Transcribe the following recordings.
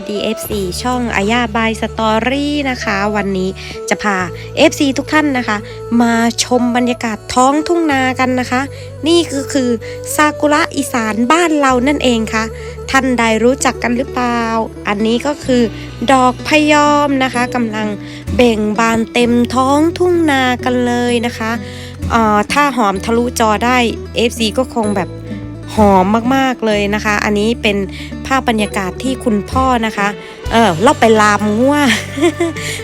สดี FC ช่องอาญาบายสตอรี่นะคะ วันนี้จะพา FC ทุกท่านนะคะ มาชมบรรยากาศท้องทุ่งนากันนะคะ นี่ก็คือซากุระอีสานบ้านเรานั่นเองค่ะ ท่านใดรู้จักกันหรือเปล่า อันนี้ก็คือดอกพยอมนะคะกำลังเบ่งบานเต็มท้องทุ่งนากันเลยนะคะเอ่อถ้าหอมทะลุจอได้ FC ก็คงแบบ หอมมากๆเลยนะคะ อันนี้เป็นภาพบรรยากาศที่คุณพ่อนะคะ เออเราไปลามงัว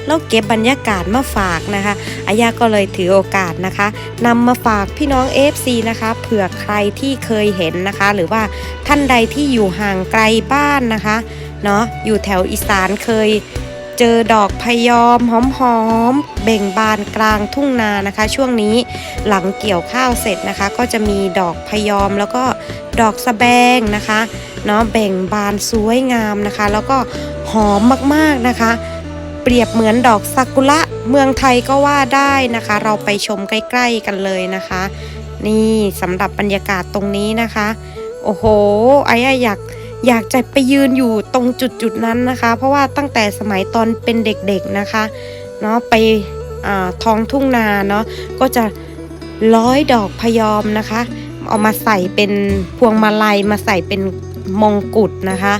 เราเก็บบรรยากาศมาฝากนะคะอายาก็เลยถือโอกาสนะคะนำมาฝากพี่น้อง FC นะคะเผื่อใครที่เคยเห็นนะคะ หรือว่าท่านใดที่อยู่ห่างไกลบ้านนะคะเนาะอยู่แถวอีสานเคยเจอดอกพยอมหอมๆเบ่งบานกลางทุ่งนานะคะ ช่วงนี้หลังเกี่ยวข้าวเสร็จนะคะ ก็จะมีดอกพยอมแล้วก็ ดอกสะแบงนะคะเนาะเบ่งบานสวยงามนะคะ แล้วก็หอมมากๆนะคะ เปรียบเหมือนดอกซากุระเมืองไทยก็ว่าได้นะคะ เราไปชมใกล้ ๆกันเลยนะคะ นี่สำหรับบรรยากาศตรงนี้นะคะ โอ้โห ไอ้อยากอยากจะไปยืนอยู่ตรงจุดๆนั้นนะคะ เพราะว่าตั้งแต่สมัยตอนเป็นเด็กๆนะคะเนาะไปท้องทุ่งนาเนาะก็จะร้อยดอกพยอมนะคะ เอามาใส่เป็นพวงมาลัยมาใส่เป็นมงกุฎนะคะ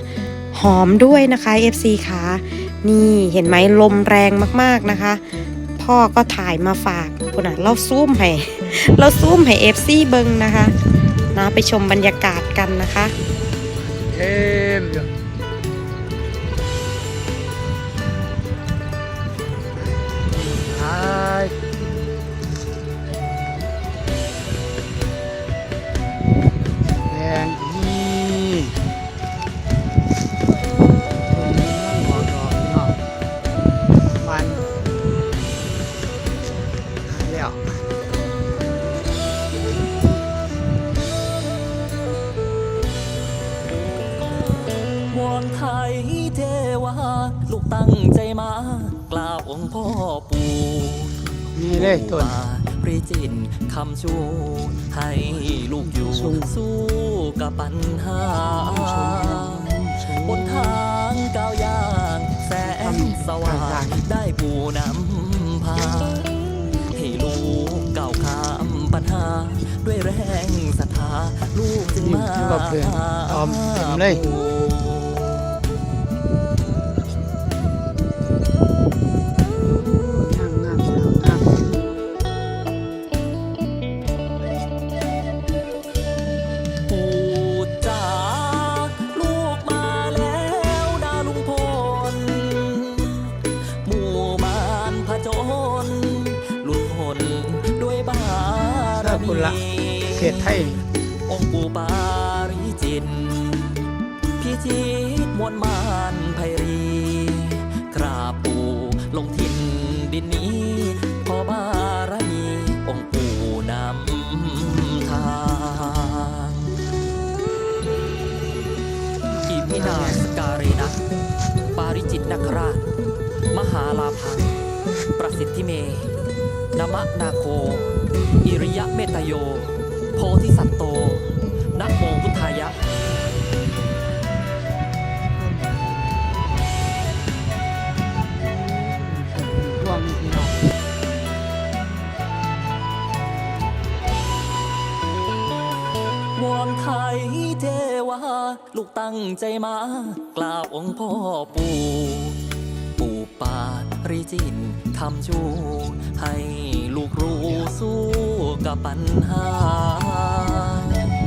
หอมด้วยนะคะ FC ขานี่เห็นไหมลมแรงมากๆนะคะ พ่อก็ถ่ายมาฝากคุณอะเราซูมให้เราซูมให้ FC เบิงนะคะนะไปชมบรรยากาศกันนะคะเอ็ม ลูกตั้งใจมากราบองค์พ่อปู่นี่เลยต้นป่าปรีจินคำชูให้ลูกอยู่สู้สู้กับปัญหาบนทางก้าวย่างแสงสว่างได้ปูนำพาให้ลูกก้าวข้ามปัญหา ด้วยแรงศรัทธาลูกจึงมานี่แบบเดินออมเต็มเลย องค์ปู่ปาริจิตพิจิตรมวลมานไพรีคราบปู่ลงทินดินนี้พอบารมีองค์ปู่นำทางอิมินาสการีนะปาริจิตนคราช มหาลาภังประสิทธิเมนมะนาโค อิริยะเมตโย โพธิสัตโตนะโมพุทธายะรวงพี่น้องวอนไทยเทวา ลูกตั้งใจมากราบองค์พ่อปู่ ปู่ปาริจินคำชูให้ลูกรู้สู้กับปัญหา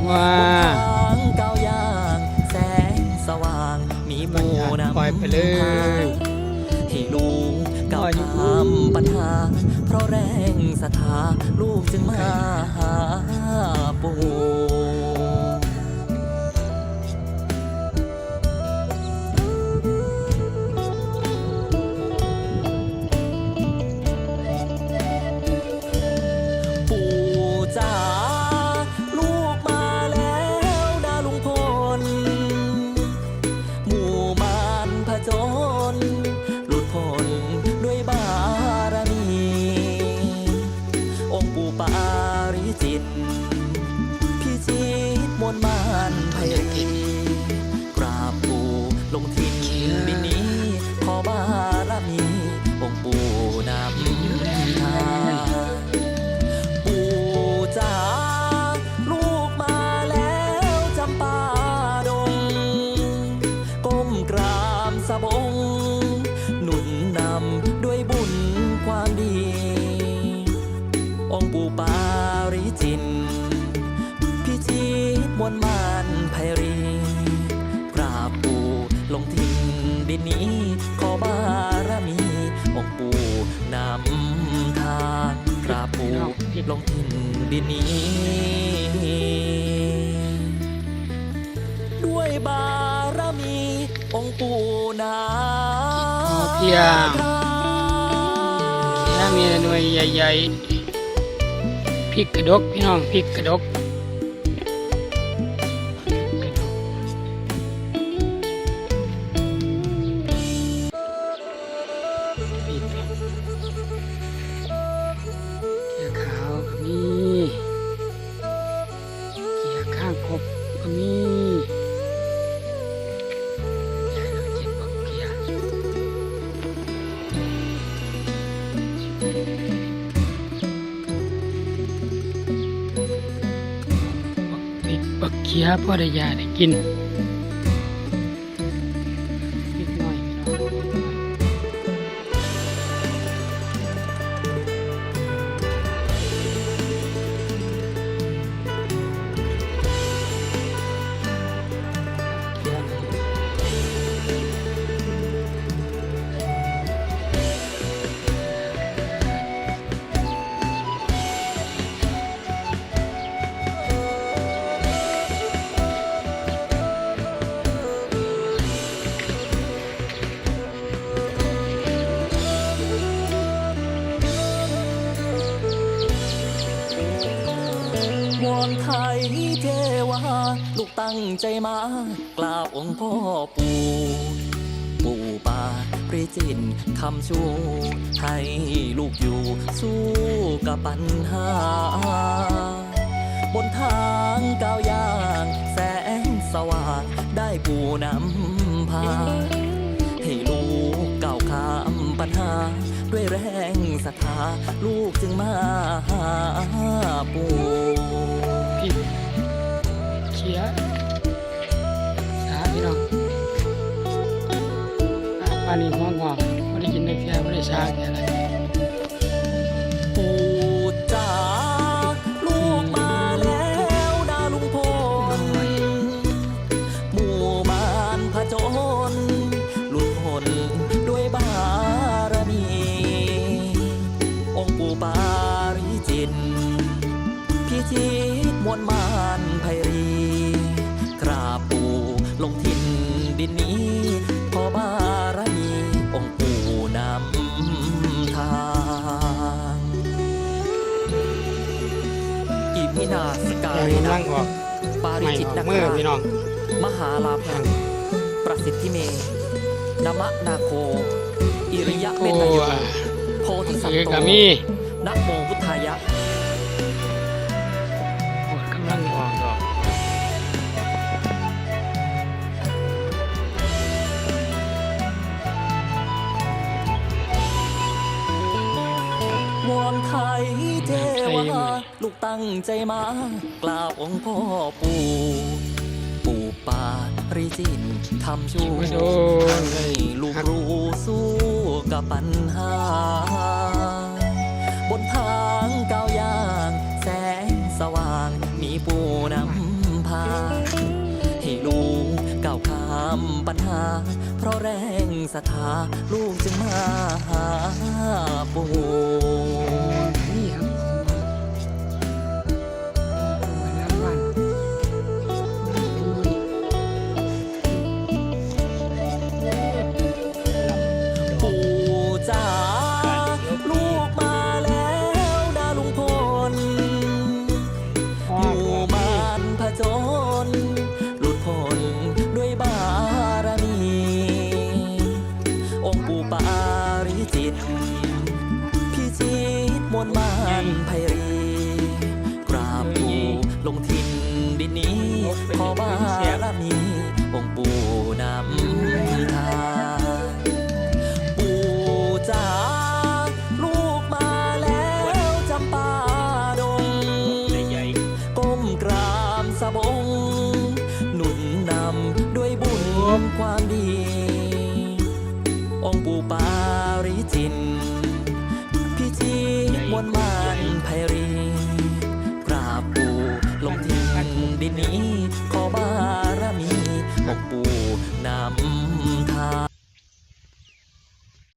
ว้าทางก้าวย่าง แสงสว่าง มีหมู่นำปล่อยไปเลย ให้ลูกก้าวข้ามปัญหา เพราะแรงศรัทธาลูกจึงมาหาปู่ปู่ นี้ ขอบารมีองค์ปู่นำทางกราบปู่ลงทินดินนี้ ด้วยบารมี องค์ปู่นาพอเพียงถ้ามีหน่วยใหญ่ๆพริกกระดกพี่น้องพริกกระดก ก็มีใหญ่เราเจ็ดบอกเกียร์ปิดบักเขียพ่อได้ยาได้กิน ตั้งใจมากราบองค์พ่อปู่ปู่ป่าปริจินคำชูให้ลูกอยู่สู้กับปัญหา บนทางก้าวย่าง แสงสว่างได้ปู่นำพา ให้ลูกก้าวข้ามปัญหา ด้วยแรงศรัทธาลูกจึงมาหาปู่เขีย พี่น้องอ่าปลานี่หัวงอกไม่ได้กินได้แค่ไม่ได้ชาแค่อะไร รกำลันะงออกปาริใหม่จิตออกนักมือราพี่น้อง มหาลาภัง ประสิทธิเมนมะนาโค อิริยะเมโอ้ตโยอะโพธิสัตเสือโตกามีนะโม เทวาลูกตั้งใจมากราบองค์พ่อปู่ปู่ป่าริจินทำชูให้ลูกรู้สู้กับปัญหา บนทางก้าวย่าง แสงสว่างมีปู่นำพา ให้ลูกก้าวข้ามปัญหา เพราะแรงศรัทธาลูกจึงมาหาปู่ ลงทินดินนี้ขอบารมีองค์ปู่นำทางปู่จ๋าลูกมาแล้วจำปาดงใหญ่ก้มกราบสะบง หนุนนำด้วยบุญความดี นี้